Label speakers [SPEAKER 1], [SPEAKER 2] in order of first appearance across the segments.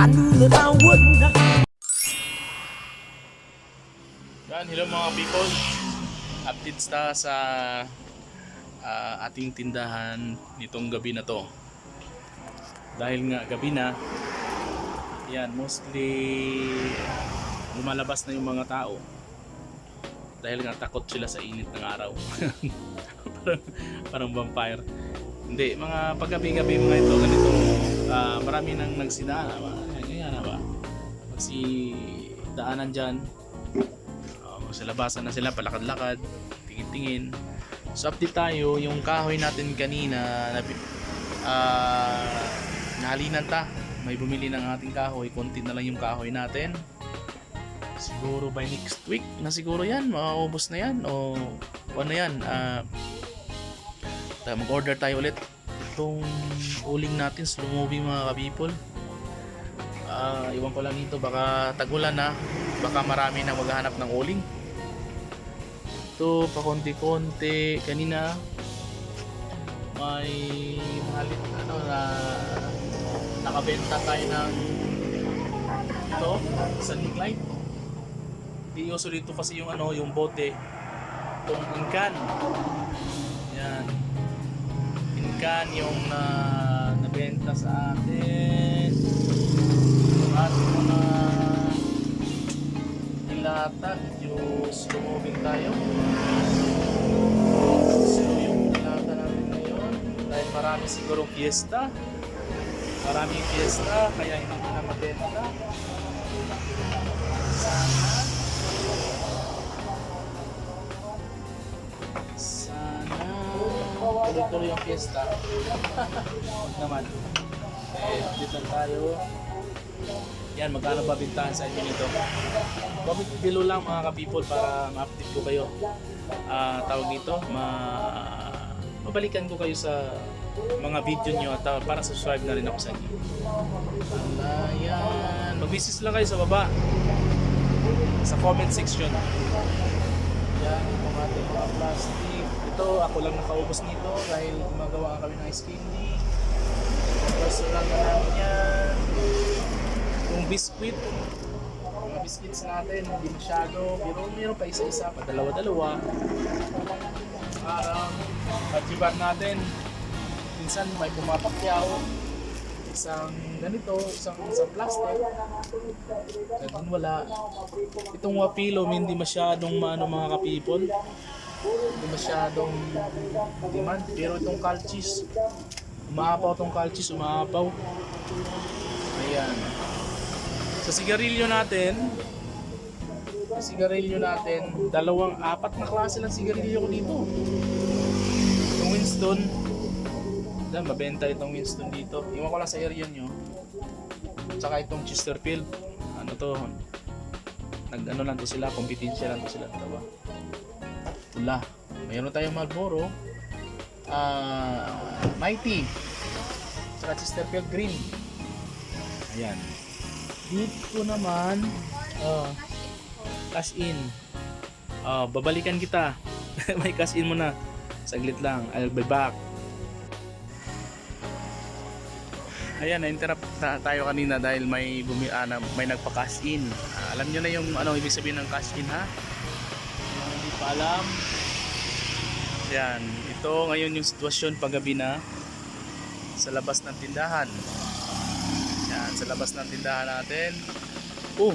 [SPEAKER 1] I knew that.
[SPEAKER 2] Yan, hello mga people. Updates ta sa ah, ating tindahan nitong gabi na to. Dahil nga gabi na, yan, mostly lumalabas na yung mga tao. Dahil nga takot sila sa init ng araw. parang, parang vampire. Hindi, mga paggabi-gabi mga ito, ganito, ah, marami nang nagsidaan. Na ba? Kasi daanan dyan, Uh, sa labasan na sila, palakad-lakad, tingin-tingin. So update tayo, yung kahoy natin kanina, na, uh, nahalinan ta. May bumili ng ating kahoy, konti na lang yung kahoy natin. Siguro by next week na siguro yan, mauubos na yan. O ano yan, uh, mag-order tayo ulit. Itong uling natin, slow movie mga ka-people. Ah, iwan ko lang dito, baka tagulan na, baka marami na maghahanap ng uling. Ito, pa konti-konti, kanina may halit ano na nakabenta tayo ng ito, sunning light. Di uso dito kasi yung ano, yung bote, itong inkan. Yan. Inkan yung na nabenta sa atin ating mga nilata medyo slow moving tayo. So yung nilata namin ngayon dahil marami siguro fiesta. Maraming fiesta kaya hindi na mabenta sana sana tuloy-tuloy yung fiesta. Naman. Eh lang tayo yan, magkano ba bintahan sa inyo nito? Comment below lang mga ka-people para ma-update ko kayo. Ah, tawag dito, ma mabalikan ko kayo sa mga video nyo at ah, para subscribe na rin ako sa inyo. Ala, yan. Mag-visit lang kayo sa baba. Sa comment section. Yan, ating mga plastic. Ito, ako lang nakaubos nito dahil gumagawa kami ng skinny. Tapos lang na biscuit mga biscuits natin hindi masyado. Pero meron pa isa-isa pa dalawa-dalawa para pagkibar natin. Minsan may pumapakyaw. Isang ganito isang isang plastic. Ganun wala. Itong wapilo hindi masyadong maano mga ka-people hindi masyadong demand. Pero itong calchis umaapaw itong calchis umaapaw. Ayan sa sigarilyo natin, sa sigarilyo natin, dalawang, apat na klase ng sigarilyo ko dito. Yung Winston, dahil mabenta itong Winston dito. Iwan ko lang sa area nyo. Tsaka itong Chesterfield. Ano to? Nag ano lang to sila, kompetensya lang to sila. Diba? Pula. Mayroon tayong Marlboro. Ah, Mighty. Tsaka Chesterfield Green. Ayan. Dito naman, uh, cash in. Uh, babalikan kita. May cash in muna. Saglit lang. I'll be back. Ayan, na-interrupt ta- tayo kanina dahil may bumi ah, na- may nagpa-cash in. Ah, alam niyo na yung ano ibig sabihin ng cash in ha? Yung hindi pa alam. Yan, ito ngayon yung sitwasyon paggabi na sa labas ng tindahan. Yan, sa labas ng tindahan natin. Oh,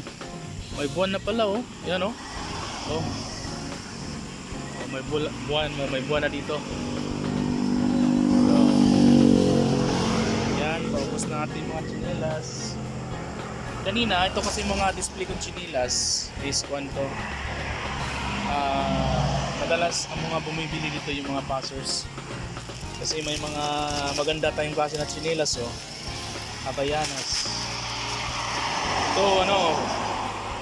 [SPEAKER 2] may buwan na pala oh. Yan oh. Oh. oh may bula, buwan, may buwan na dito. Yan, paubos na natin mga chinelas. Kanina, ito kasi mga display kong chinelas is kwan to. Ah, madalas ang mga bumibili dito yung mga passers. Kasi may mga maganda tayong klase na chinelas oh. Habayanas. Ito ano,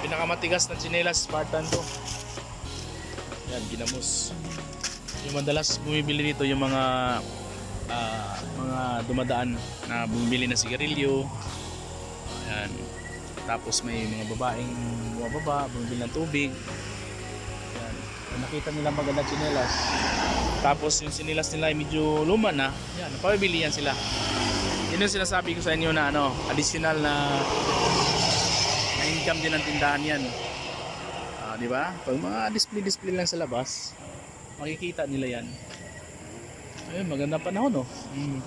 [SPEAKER 2] pinakamatigas na tsinelas Spartan to. Yan, ginamos. Yung madalas bumibili dito yung mga ah, mga dumadaan na bumibili ng sigarilyo. Ayan. Tapos may mga babaeng bumababa, bumibili ng tubig. Ayan. Nakita nila maganda tsinelas. Tapos yung sinilas nila ay medyo luma na. Yan, napabili yan sila. Yun yung sinasabi ko sa inyo na ano, additional na, na income din ng tindahan yan. Ah, di ba? Pag mga display-display lang sa labas, makikita nila yan. Ayun, magandang panahon oh. Mm.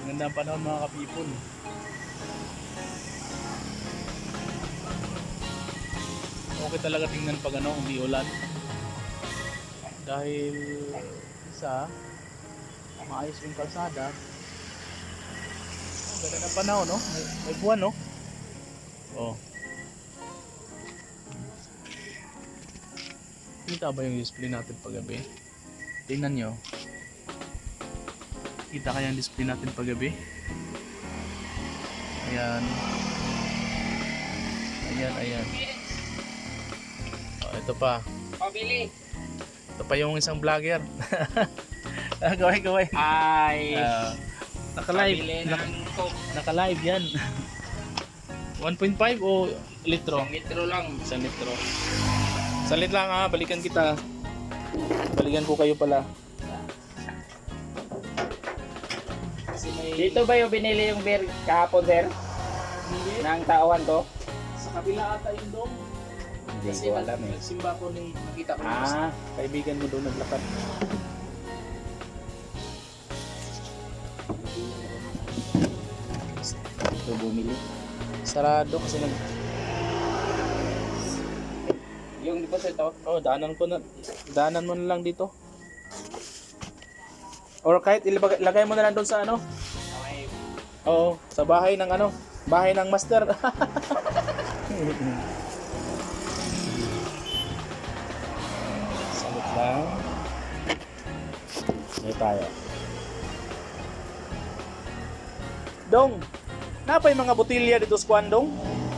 [SPEAKER 2] Magandang panahon mga kapipon. Okay talaga tingnan pag ano, hindi ulan. Dahil isa, maayos yung kalsada. Ganda ng panahon, no? May, may buwan, no? Oh. Kita ba yung display natin paggabi? Tingnan nyo. Kita kaya yung display natin paggabi? Ayan. Ayan, ayan. Oh, ito pa.
[SPEAKER 1] Pabili.
[SPEAKER 2] Ito pa yung isang vlogger. Gawin, gawin.
[SPEAKER 1] Ay.
[SPEAKER 2] Ah, naka-live.
[SPEAKER 1] Coke.
[SPEAKER 2] naka-live yan. 1.5 o litro?
[SPEAKER 1] Isang litro lang.
[SPEAKER 2] Isang litro. Salit lang ha, balikan kita. Balikan ko kayo pala.
[SPEAKER 1] Dito ba yung binili yung beer kahapon, sir?
[SPEAKER 2] Hindi.
[SPEAKER 1] Nang tauhan ko?
[SPEAKER 2] Sa kabila ata yung dom.
[SPEAKER 1] Hindi
[SPEAKER 2] Kasi
[SPEAKER 1] ko alam eh.
[SPEAKER 2] nagsimba ko ni nakita ko
[SPEAKER 1] Ah,
[SPEAKER 2] kaibigan mo doon naglakad.
[SPEAKER 1] Ito bumili.
[SPEAKER 2] Sarado kasi nag...
[SPEAKER 1] Yung deposito,
[SPEAKER 2] Oh, daanan ko na. Daanan mo na lang dito. Or kahit ilagay, lagay mo na lang doon sa ano. Oo, sa bahay ng ano, bahay ng master. Sagot lang. Dito tayo. Dong, napay mga botilya dito sa Kwandong?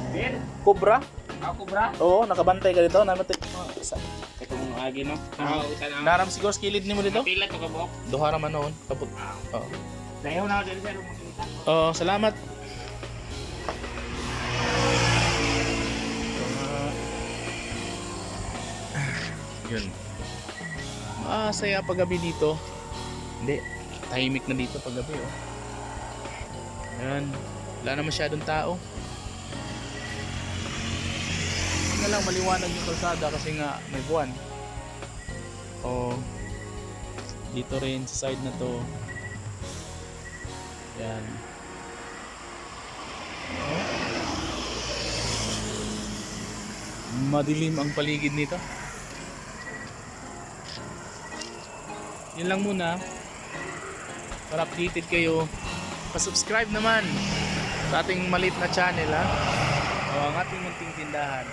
[SPEAKER 1] Beer?
[SPEAKER 2] Kubra?
[SPEAKER 1] Ako bra?
[SPEAKER 2] Oo, nakabantay ka dito. Namatay.
[SPEAKER 1] Itong agi no? Ah, utan ang
[SPEAKER 2] Naram siguro sa kilid ni mo dito?
[SPEAKER 1] pila to ka buhok.
[SPEAKER 2] Duha raman noon. Kaput. Oo.
[SPEAKER 1] Dayaw na ako dito, sir.
[SPEAKER 2] Oh, salamat. Yun. Masaya paggabi dito. Hindi, tahimik na dito paggabi oh. Yan. Wala na masyadong tao. Hindi lang maliwanag yung kalsada kasi nga may buwan. Oh. Dito rin sa side na to. Yan. Madilim ang paligid nito. Yun lang muna. Para updated kayo. Pa-subscribe naman sa ating maliit na channel ha. O ang ating munting tindahan.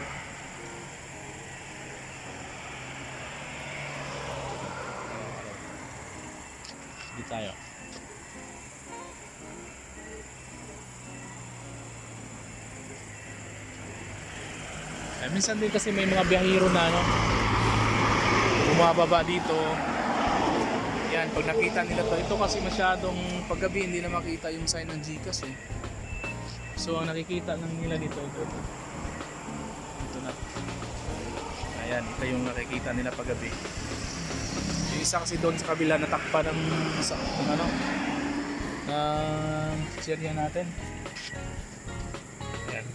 [SPEAKER 2] Di tayo. Eh, minsan din kasi may mga biyahero na ano, bumababa dito. Yan, pag nakita nila to, ito kasi masyadong paggabi hindi na makita yung sign ng Gcash eh. So ang nakikita lang nila dito ito. Ito, na. Ayan, ito yung nakikita nila paggabi. Yung isa kasi doon sa kabila natakpa ng, sa, ano, ng cherya natin. Ayan.